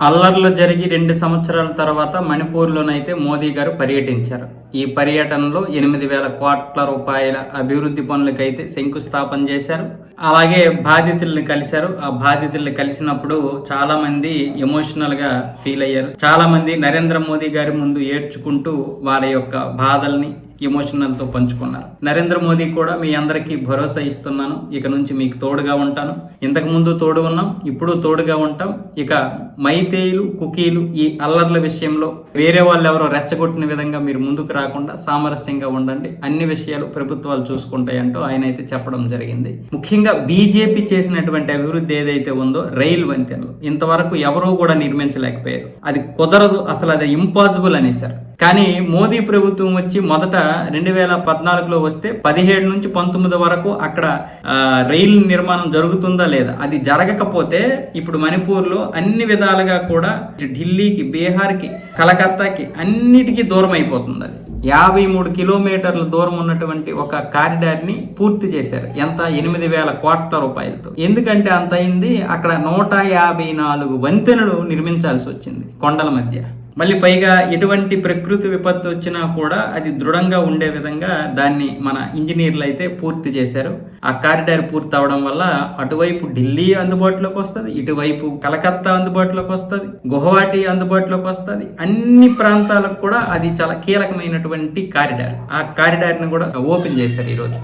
అల్లర్లు జరిగి రెండు సంవత్సరాల తర్వాత మణిపూర్లోనైతే మోదీ గారు పర్యటించారు. ఈ పర్యటనలో ఎనిమిది వేల కోట్ల రూపాయల అభివృద్ధి పనులకైతే శంకుస్థాపన చేశారు. అలాగే బాధితుల్ని కలిశారు. ఆ బాధితుల్ని కలిసినప్పుడు చాలా మంది ఎమోషనల్గా ఫీల్ అయ్యారు. చాలా మంది నరేంద్ర మోదీ గారి ముందు ఏడ్చుకుంటూ వారి యొక్క బాధల్ని ఎమోషనల్తో పంచుకున్నారు. నరేంద్ర మోదీ కూడా మీ అందరికీ భరోసా ఇస్తున్నాను. ఇక నుంచి మీకు తోడుగా ఉంటాను. ఇంతకు ముందు తోడు ఉన్నాం ఇప్పుడు తోడుగా ఉంటాం. ఇక మైతేయులు కుకీలు ఈ అల్లర్ల విషయంలో వేరే వాళ్ళు ఎవరో రెచ్చగొట్టిన విధంగా మీరు ముందుకు రాకుండా సామరస్యంగా ఉండండి. అన్ని విషయాలు ప్రభుత్వాలు చూసుకుంటాయంటూ ఆయన అయితే చెప్పడం జరిగింది. ముఖ్యంగా బీజేపీ చేసినటువంటి అభివృద్ధి ఏదైతే ఉందో రైలు వంతెనలు. ఇంతవరకు ఎవరూ కూడా నిర్మించలేకపోయారు. అది కుదరదు అసలు అది ఇంపాసిబుల్ అనేసారు కానీ మోదీ ప్రభుత్వం వచ్చి మొదట రెండు వేల పద్నాలుగులో వస్తే పదిహేడు నుంచి పంతొమ్మిది వరకు అక్కడ రైల్ రైలు నిర్మాణం జరుగుతుందా లేదా? అది జరగకపోతే ఇప్పుడు మణిపూర్లో అన్ని విధాలుగా కూడా ఢిల్లీకి బీహార్కి కలకత్తాకి అన్నిటికీ దూరం అయిపోతుంది అది. యాభై మూడు కిలోమీటర్ల దూరం ఉన్నటువంటి ఒక కారిడార్ని పూర్తి చేశారు. ఎంత? ఎనిమిది వేల కోట్ల రూపాయలతో. ఎందుకంటే అంత అయింది? అక్కడ నూట యాభై నాలుగు వంతెనలు నిర్మించాల్సి వచ్చింది కొండల మధ్య. మళ్ళీ పైగా ఎటువంటి ప్రకృతి విపత్తు వచ్చినా కూడా అది దృఢంగా ఉండే విధంగా దాన్ని మన ఇంజనీర్లు అయితే పూర్తి చేశారు. ఆ కారిడార్ పూర్తి అవడం వల్ల అటువైపు ఢిల్లీ అందుబాటులోకి వస్తుంది ఇటువైపు కలకత్తా అందుబాటులోకి వస్తుంది గుహవాటి అందుబాటులోకి వస్తుంది. అన్ని ప్రాంతాలకు కూడా అది చాలా కీలకమైనటువంటి కారిడార్. ఆ కారిడార్ని కూడా ఓపెన్ చేశారు ఈరోజు.